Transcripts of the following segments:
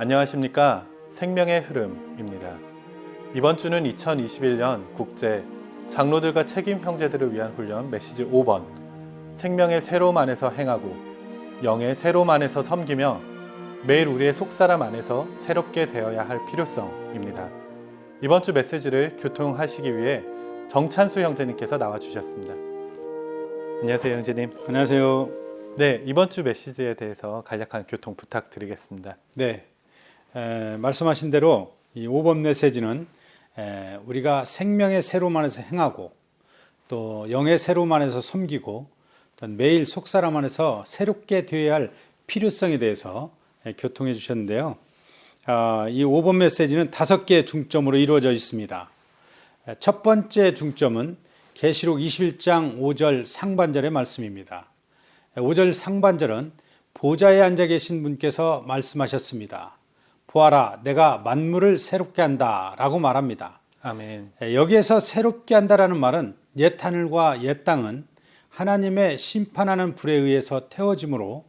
안녕하십니까. 생명의 흐름입니다. 이번 주는 2021년 국제 장로들과 책임 형제들을 위한 훈련 메시지 5번 생명의 새로움 안에서 행하고 영의 새로움 안에서 섬기며 매일 우리의 속사람 안에서 새롭게 되어야 할 필요성입니다. 이번 주 메시지를 교통하시기 위해 정찬수 형제님께서 나와 주셨습니다. 안녕하세요, 형제님. 안녕하세요. 네, 이번 주 메시지에 대해서 간략한 교통 부탁드리겠습니다. 네, 에, 말씀하신 대로 이 5번 메시지는 에, 우리가 생명의 새로움 안에서 행하고 또 영의 새로움 안에서 섬기고 또 매일 속사람 안에서 새롭게 되어야 할 필요성에 대해서 에, 교통해 주셨는데요. 아, 이 5번 메시지는 다섯 개의 중점으로 이루어져 있습니다. 에, 첫 번째 중점은 계시록 21장 5절 상반절의 말씀입니다. 5절 상반절은 보좌에 앉아 계신 분께서 말씀하셨습니다. 보아라, 내가 만물을 새롭게 한다. 라고 말합니다. 아멘. 여기에서 새롭게 한다라는 말은 옛 하늘과 옛 땅은 하나님의 심판하는 불에 의해서 태워짐으로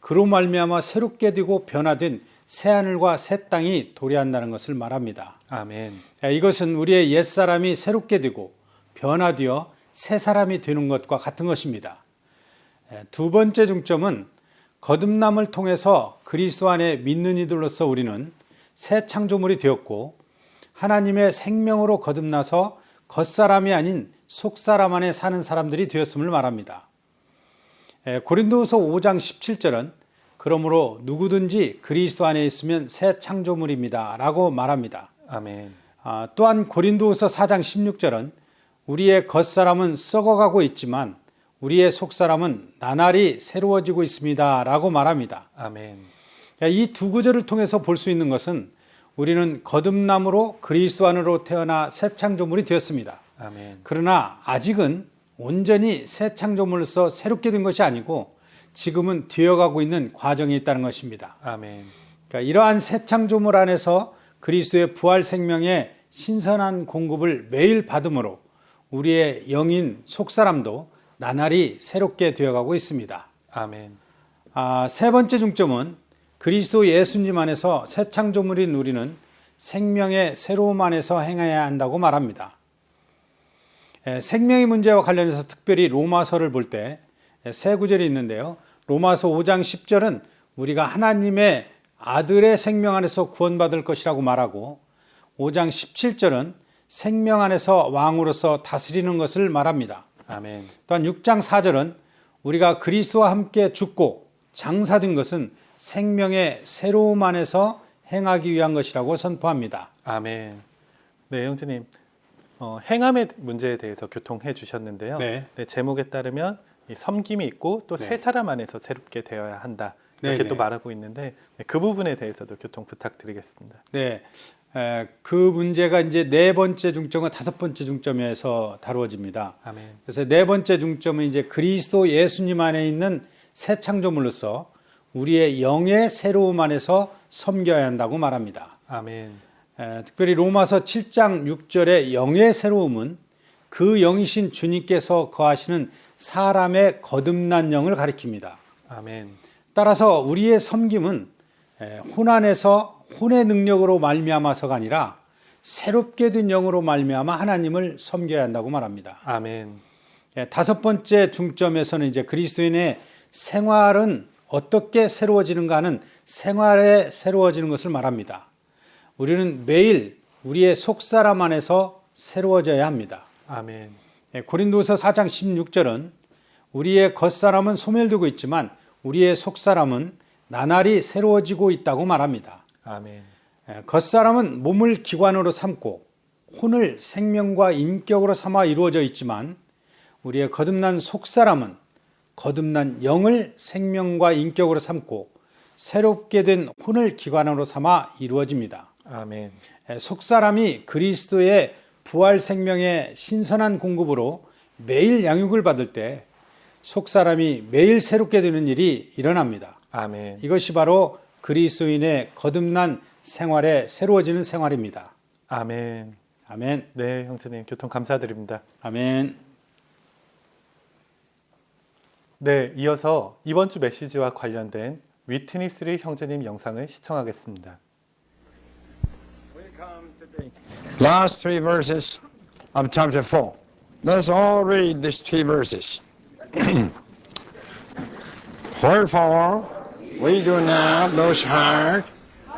그로 말미암아 새롭게 되고 변화된 새 하늘과 새 땅이 도래한다는 것을 말합니다. 아멘. 이것은 우리의 옛 사람이 새롭게 되고 변화되어 새 사람이 되는 것과 같은 것입니다. 두 번째 중점은 거듭남을 통해서 그리스도 안에 믿는 이들로서 우리는 새 창조물이 되었고 하나님의 생명으로 거듭나서 겉사람이 아닌 속사람 안에 사는 사람들이 되었음을 말합니다. 고린도후서 5장 17절은 그러므로 누구든지 그리스도 안에 있으면 새 창조물입니다라고 말합니다. 아멘. 아, 또한 고린도후서 4장 16절은 우리의 겉사람은 썩어가고 있지만 우리의 속사람은 나날이 새로워지고 있습니다라고 말합니다. 아멘. 이 두 구절을 통해서 볼 수 있는 것은 우리는 거듭남으로 그리스도 안으로 태어나 새 창조물이 되었습니다. 아멘. 그러나 아직은 온전히 새 창조물로서 새롭게 된 것이 아니고 지금은 되어가고 있는 과정이 있다는 것입니다. 아멘. 그러니까 이러한 새 창조물 안에서 그리스도의 부활 생명의 신선한 공급을 매일 받음으로 우리의 영인 속사람도 나날이 새롭게 되어가고 있습니다. 아멘. 아, 세 번째 중점은 그리스도 예수님 안에서 새 창조물인 우리는 생명의 새로움 안에서 행해야 한다고 말합니다. 에, 생명의 문제와 관련해서 특별히 로마서를 볼 때 세 구절이 있는데요. 로마서 5장 10절은 우리가 하나님의 아들의 생명 안에서 구원받을 것이라고 말하고 5장 17절은 생명 안에서 왕으로서 다스리는 것을 말합니다. 아멘. 또한 6장 4절은 우리가 그리스도와 함께 죽고 장사된 것은 생명의 새로움 안에서 행하기 위한 것이라고 선포합니다. 아멘. 네, 형제님. 어, 행함의 문제에 대해서 교통해 주셨는데요. 네. 제목에 따르면 이 섬김이 있고 또 네. 새 사람 안에서 새롭게 되어야 한다. 이렇게 네, 또 네. 말하고 있는데 네, 그 부분에 대해서도 교통 부탁드리겠습니다. 네. 에, 그 문제가 이제 네 번째 중점과 다섯 번째 중점에서 다루어집니다. 아멘. 그래서 네 번째 중점은 이제 그리스도 예수님 안에 있는 새 창조물로서 우리의 영의 새로움 안에서 섬겨야 한다고 말합니다. 아멘. 에, 특별히 로마서 7장 6절의 영의 새로움은 그 영이신 주님께서 거하시는 사람의 거듭난 영을 가리킵니다. 아멘. 따라서 우리의 섬김은 에, 혼안에서 혼의 능력으로 말미암아서가 아니라 새롭게 된 영으로 말미암아 하나님을 섬겨야 한다고 말합니다. 아멘. 예, 다섯 번째 중점에서는 이제 그리스도인의 생활은 어떻게 새로워지는가 하는 생활에 새로워지는 것을 말합니다. 우리는 매일 우리의 속사람 안에서 새로워져야 합니다. 아멘. 예, 고린도서 4장 16절은 우리의 겉사람은 소멸되고 있지만 우리의 속사람은 나날이 새로워지고 있다고 말합니다. 아멘. 예, 겉사람은 몸을 기관으로 삼고 혼을 생명과 인격으로 삼아 이루어져 있지만 우리의 거듭난 속사람은 거듭난 영을 생명과 인격으로 삼고 새롭게 된 혼을 기관으로 삼아 이루어집니다. 아멘. 예, 속사람이 그리스도의 부활 생명의 신선한 공급으로 매일 양육을 받을 때 속 사람이 매일 새롭게 되는 일이 일어납니다. 아멘. 이것이 바로 그리스도인의 거듭난 생활에 새로워지는 생활입니다. 아멘. 아멘. 네, 형제님 교통 감사드립니다. 아멘. 네, 이어서 이번 주 메시지와 관련된 위트니 쓰리 형제님 영상을 시청하겠습니다. Last three verses of chapter 4. Let's all read these three verses. Wherefore, we do not lose heart,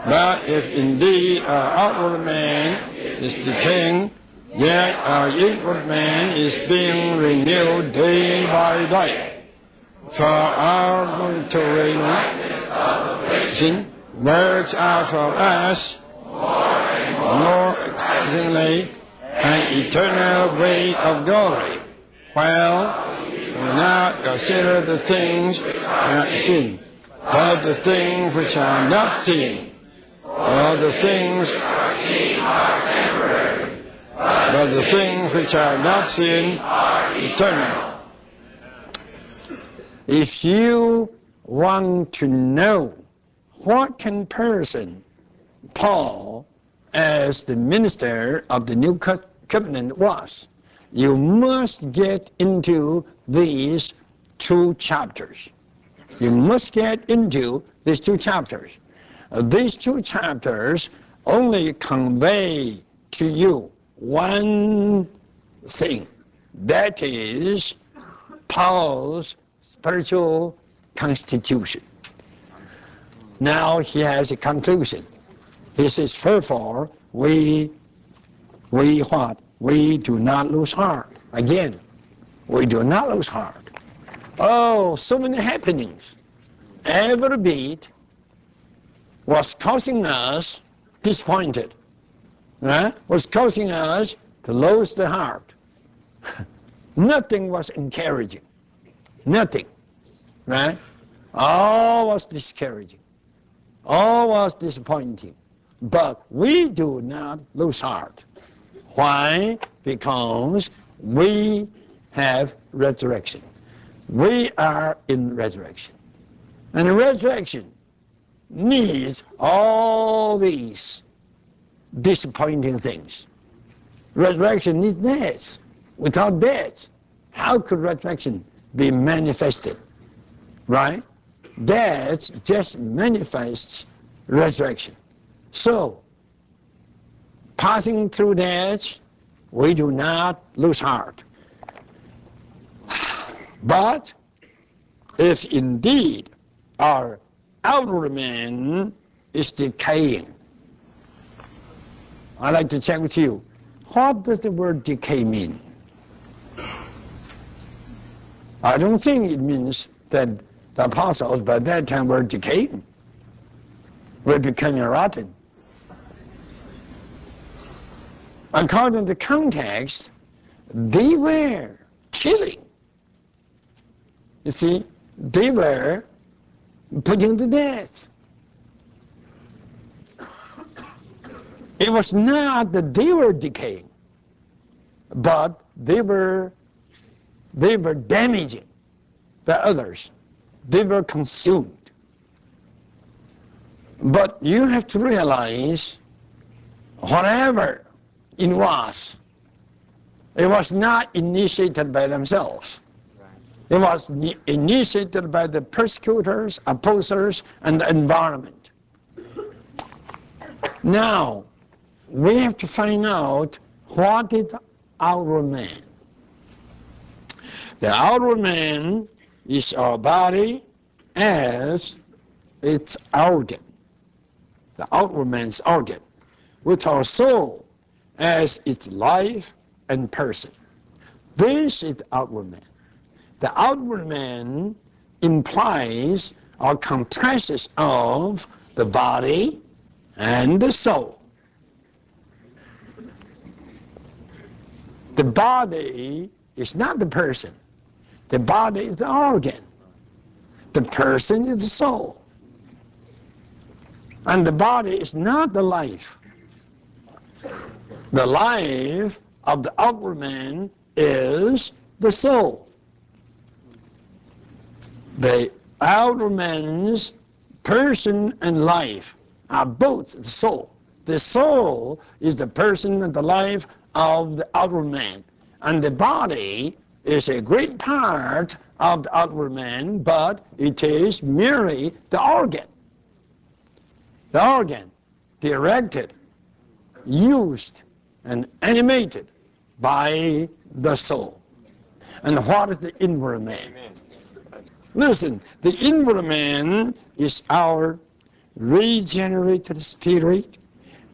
but if indeed our outward man is decaying, yet our inward man is being renewed day by day. For our momentary sin works out for us more exceedingly an eternal weight of glory, while we do not consider the things which are seen, but the things which are not seen. For the things which are seen are temporary, but the things which are not seen are eternal. If you want to know what comparison Paul as the minister of the new Co- covenant was, you must get into these two chapters. You must get into these two chapters. These two chapters only convey to you one thing that is Paul's spiritual constitution. Now he has a conclusion. He says, Therefore, we, we what? We do not lose heart. Again, we do not lose heart. Oh, so many happenings. Every beat was causing us disappointed. Right? Was causing us to lose the heart. Nothing was encouraging. Nothing. Right? All was discouraging. All was disappointing. But we do not lose heart. Why? Because we have resurrection. We are in resurrection. And resurrection needs all these disappointing things. Resurrection needs death. Without death, how could resurrection be manifested? Right? Death just manifests resurrection. So, passing through death, we do not lose heart. But if indeed our outer man is decaying, I'd like to check with you. What does the word decay mean? I don't think it means that the apostles by that time were decaying. Were becoming rotten. According to context, they were killing. You see, they were putting to death. It was not that they were decaying, but they were they were damaging the others. They were consumed. But you have to realize whatever it was, it was not initiated by themselves. It was initiated by the persecutors, opposers, and the environment. Now, we have to find out what is our man. The outward man is our body as its organ. The outward man's organ. With our soul as its life and person. This is the outward man. The outward man implies or compresses of the body and the soul. The body is not the person. The body is the organ. The person is the soul. And the body is not the life. The life of the outward man is the soul. The outer man's person and life are both the soul. The soul is the person and the life of the outer man. And the body is a great part of the outward man, but it is merely the organ. The organ directed, used, and animated by the soul. And what is the inward man? Listen, the inward man is our regenerated spirit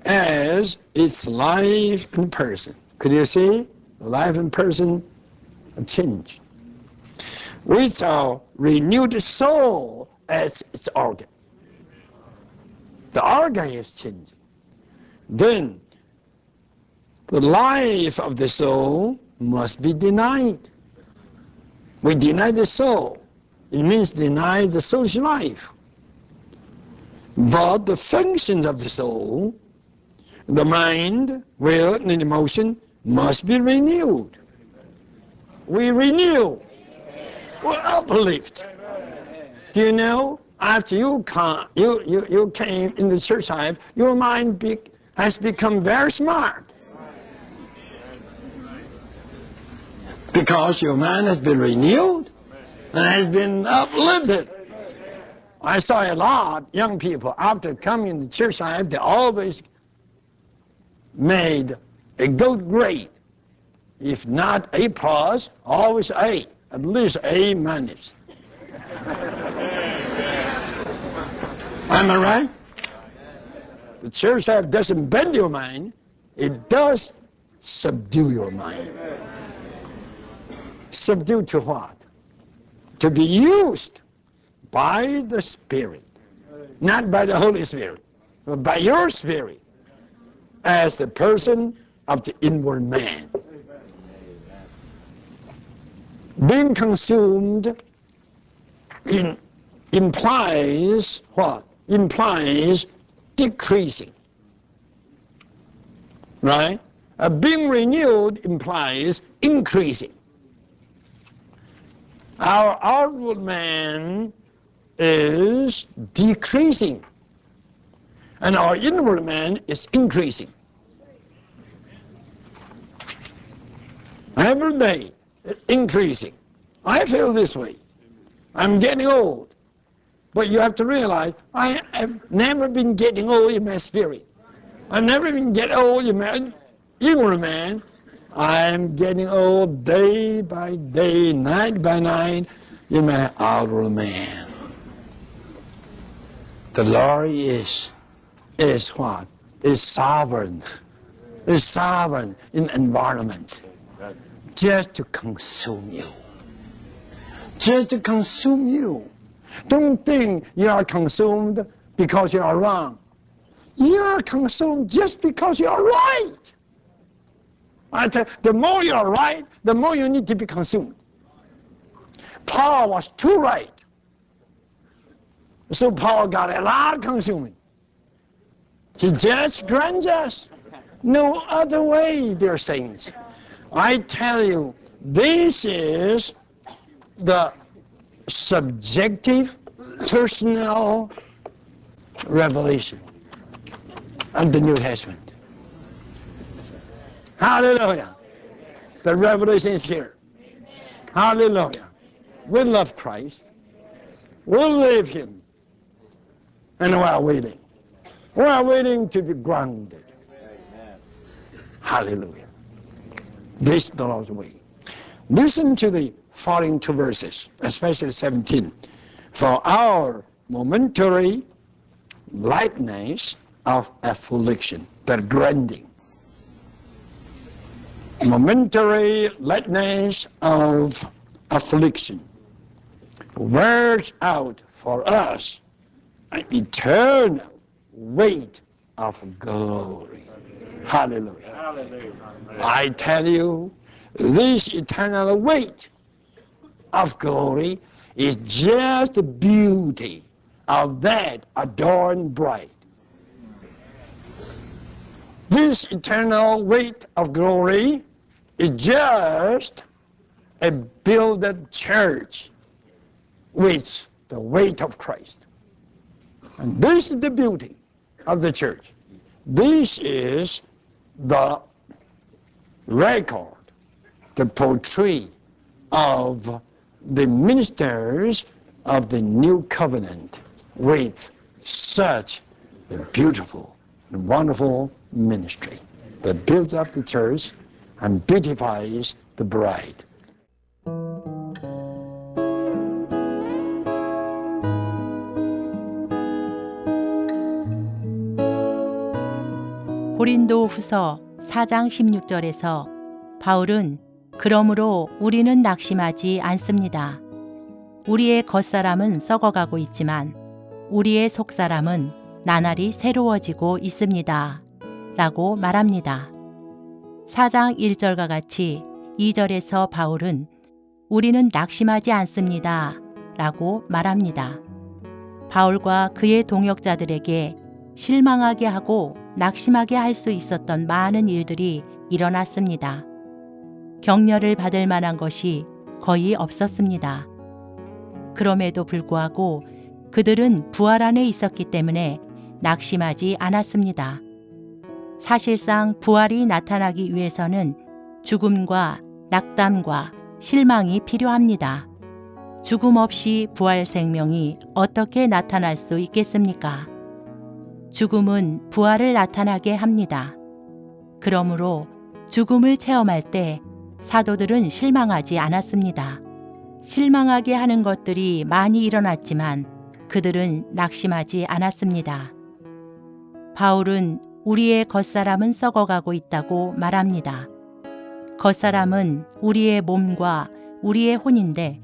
as its life and person. Could you see? Life and person change. With our renewed soul as its organ. The organ is changing. Then the life of the soul must be denied. We deny the soul. It means deny the social life. But the functions of the soul, the mind, will, and emotion must be renewed. We renew. We uplift. Do you know? After you, come, you, you, you came in the church life, your mind be, has become very smart. Because your mind has been renewed and has been uplifted. I saw a lot of young people after coming in the church life, they always made a good grade. If not A plus, always A, at least A minus. Am I right? The church life doesn't bend your mind, it does subdue your mind. Subdue to what? To be used by the Spirit, not by the Holy Spirit, but by your Spirit as the person of the inward man. Being consumed in, implies what? Implies decreasing. Right? Uh, being renewed implies increasing. Our outward man is decreasing, and our inward man is increasing. Every day, increasing. I feel this way. I'm getting old. But you have to realize, I have never been getting old in my spirit. I've never been getting old in my inward man. I'm getting old day by day, night by night, in my outer man. The Lord is, is what? Is sovereign. Is sovereign in environment. Just to consume you. Just to consume you. Don't think you are consumed because you are wrong. You are consumed just because you are right. I the more you are right, the more you need to be consumed. Paul was too right. So Paul got a lot consuming. He just grants us. No other way, dear saints. I tell you, this is the subjective, personal revelation of the New Testament. Hallelujah. The revelation is here. Hallelujah. We love Christ. We'll live Him. And we are waiting. We are waiting to be grounded. Hallelujah. This is the Lord's way. Listen to the following two verses, especially 17. For our momentary lightness of affliction, the grinding. Momentary lightness of affliction works out for us an eternal weight of glory. Hallelujah. Hallelujah. I tell you, this eternal weight of glory is just the beauty of that adorned bride. This eternal weight of glory is just a builded church with the weight of Christ. And this is the beauty of the church. This is the record the portray of the ministers of the new covenant with such a beautiful and wonderful ministry that builds up the church and beautifies the bride. 고린도 후서 4장 16절에서 바울은 그러므로 우리는 낙심하지 않습니다. 우리의 겉사람은 썩어가고 있지만 우리의 속사람은 나날이 새로워지고 있습니다. 라고 말합니다. 4장 1절과 같이 2절에서 바울은 우리는 낙심하지 않습니다. 라고 말합니다. 바울과 그의 동역자들에게 실망하게 하고 낙심하게 할 수 있었던 많은 일들이 일어났습니다. 격려를 받을 만한 것이 거의 없었습니다. 그럼에도 불구하고 그들은 부활 안에 있었기 때문에 낙심하지 않았습니다. 사실상 부활이 나타나기 위해서는 죽음과 낙담과 실망이 필요합니다. 죽음 없이 부활 생명이 어떻게 나타날 수 있겠습니까? 죽음은 부활을 나타나게 합니다. 그러므로 죽음을 체험할 때 사도들은 실망하지 않았습니다. 실망하게 하는 것들이 많이 일어났지만 그들은 낙심하지 않았습니다. 바울은 우리의 겉사람은 썩어가고 있다고 말합니다. 겉사람은 우리의 몸과 우리의 혼인데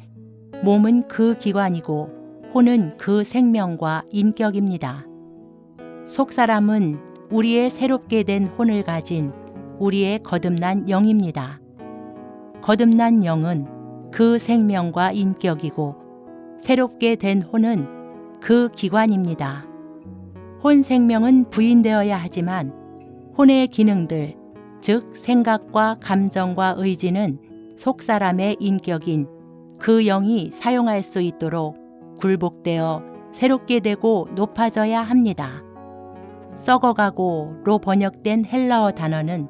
몸은 그 기관이고 혼은 그 생명과 인격입니다. 속사람은 우리의 새롭게 된 혼을 가진 우리의 거듭난 영입니다. 거듭난 영은 그 생명과 인격이고 새롭게 된 혼은 그 기관입니다. 혼 생명은 부인되어야 하지만 혼의 기능들, 즉 생각과 감정과 의지는 속 사람의 인격인 그 영이 사용할 수 있도록 굴복되어 새롭게 되고 높아져야 합니다. 썩어가고로 번역된 헬라어 단어는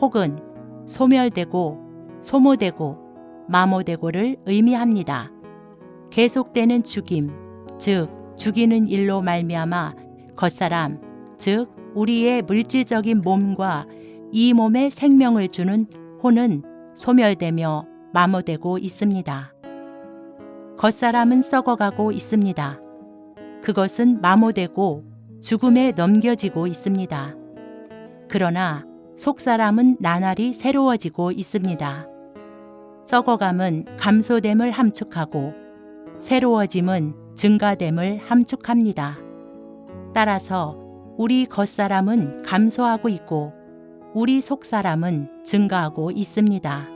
혹은 소멸되고 소모되고 마모되고를 의미합니다. 계속되는 죽임, 즉 죽이는 일로 말미암아 겉사람, 즉 우리의 물질적인 몸과 이 몸에 생명을 주는 혼은 소멸되며 마모되고 있습니다. 겉사람은 썩어가고 있습니다. 그것은 마모되고 죽음에 넘겨지고 있습니다. 그러나 속사람은 나날이 새로워지고 있습니다. 썩어감은 감소됨을 함축하고 새로워짐은 증가됨을 함축합니다. 따라서 우리 겉사람은 감소하고 있고 우리 속사람은 증가하고 있습니다.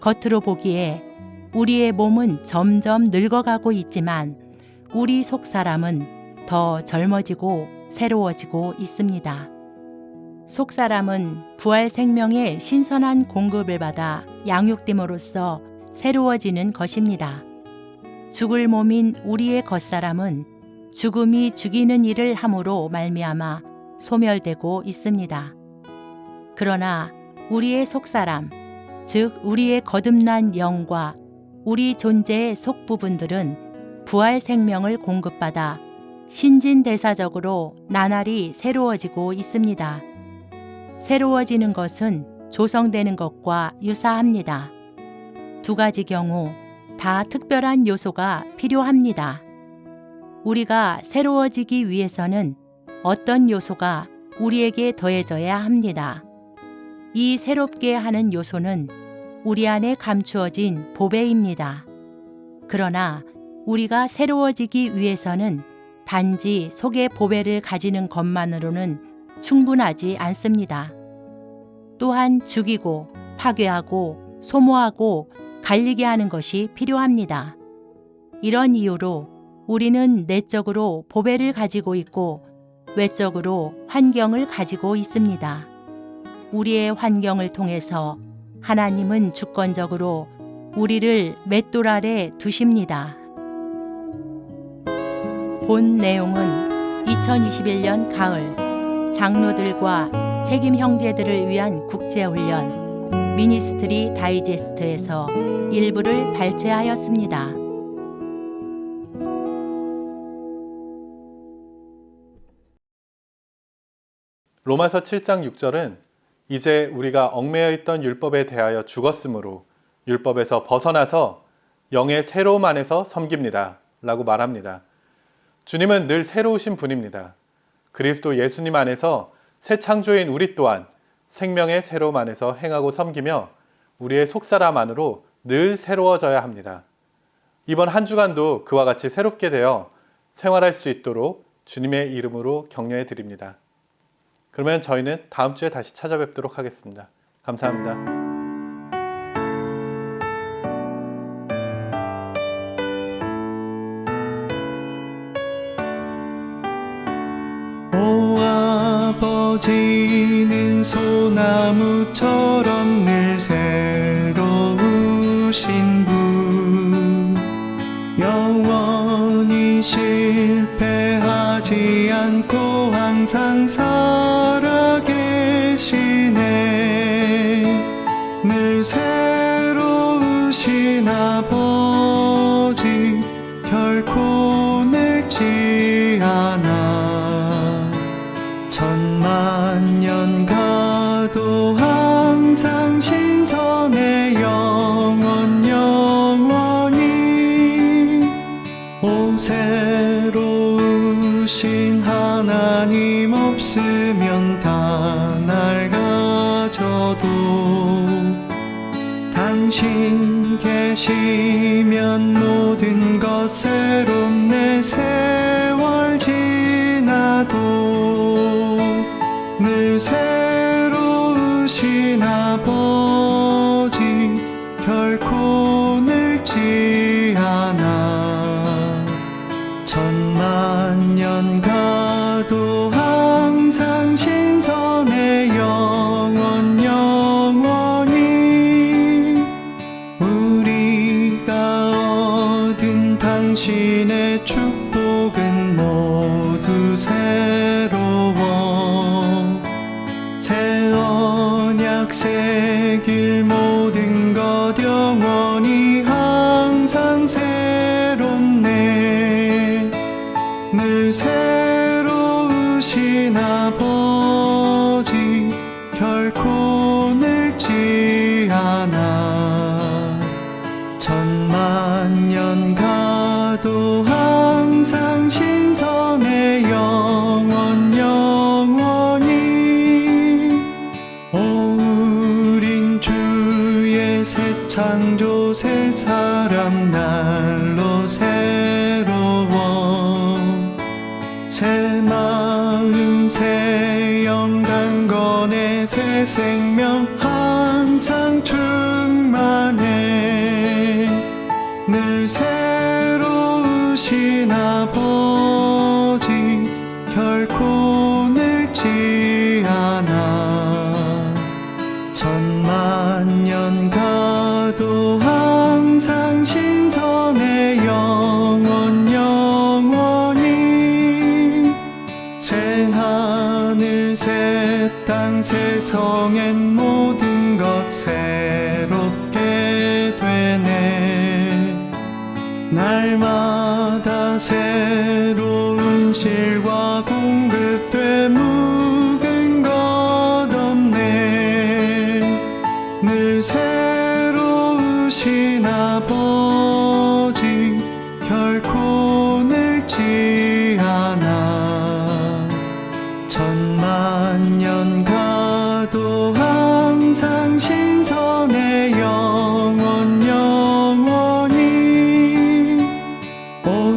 겉으로 보기에 우리의 몸은 점점 늙어가고 있지만 우리 속사람은 더 젊어지고 새로워지고 있습니다. 속 사람은 부활 생명의 신선한 공급을 받아 양육됨으로써 새로워지는 것입니다. 죽을 몸인 우리의 겉사람은 죽음이 죽이는 일을 함으로 말미암아 소멸되고 있습니다. 그러나 우리의 속사람, 즉 우리의 거듭난 영과 우리 존재의 속 부분들은 부활 생명을 공급받아 신진대사적으로 나날이 새로워지고 있습니다. 새로워지는 것은 조성되는 것과 유사합니다. 두 가지 경우 다 특별한 요소가 필요합니다. 우리가 새로워지기 위해서는 어떤 요소가 우리에게 더해져야 합니다. 이 새롭게 하는 요소는 우리 안에 감추어진 보배입니다. 그러나 우리가 새로워지기 위해서는 단지 속의 보배를 가지는 것만으로는 충분하지 않습니다. 또한 죽이고 파괴하고 소모하고 갈리게 하는 것이 필요합니다. 이런 이유로 우리는 내적으로 보배를 가지고 있고 외적으로 환경을 가지고 있습니다. 우리의 환경을 통해서 하나님은 주권적으로 우리를 맷돌 아래 두십니다. 본 내용은 2021년 가을 장로들과 책임 형제들을 위한 국제훈련 미니스트리 다이제스트에서 일부를 발췌하였습니다. 로마서 7장 6절은 이제 우리가 얽매여 있던 율법에 대하여 죽었으므로 율법에서 벗어나서 영의 새로움 안에서 섬깁니다. 라고 말합니다. 주님은 늘 새로우신 분입니다. 그리스도 예수님 안에서 새 창조인 우리 또한 생명의 새로움 안에서 행하고 섬기며 우리의 속사람 안으로 늘 새로워져야 합니다. 이번 한 주간도 그와 같이 새롭게 되어 생활할 수 있도록 주님의 이름으로 격려해 드립니다. 그러면 저희는 다음 주에 다시 찾아뵙도록 하겠습니다. 감사합니다. 지는 소나무처럼 늘 새로우신 분. 영원히 실패하지 않고 항상 살아계시네. 늘 새로우신 아버 情。都。 영원 영원히 새 하늘 새땅새 성엔 모든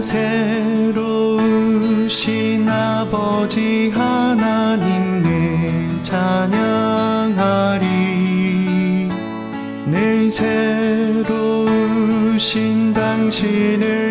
새로우신 아버지 하나님 늘 찬양하리. 늘 새로우신 당신을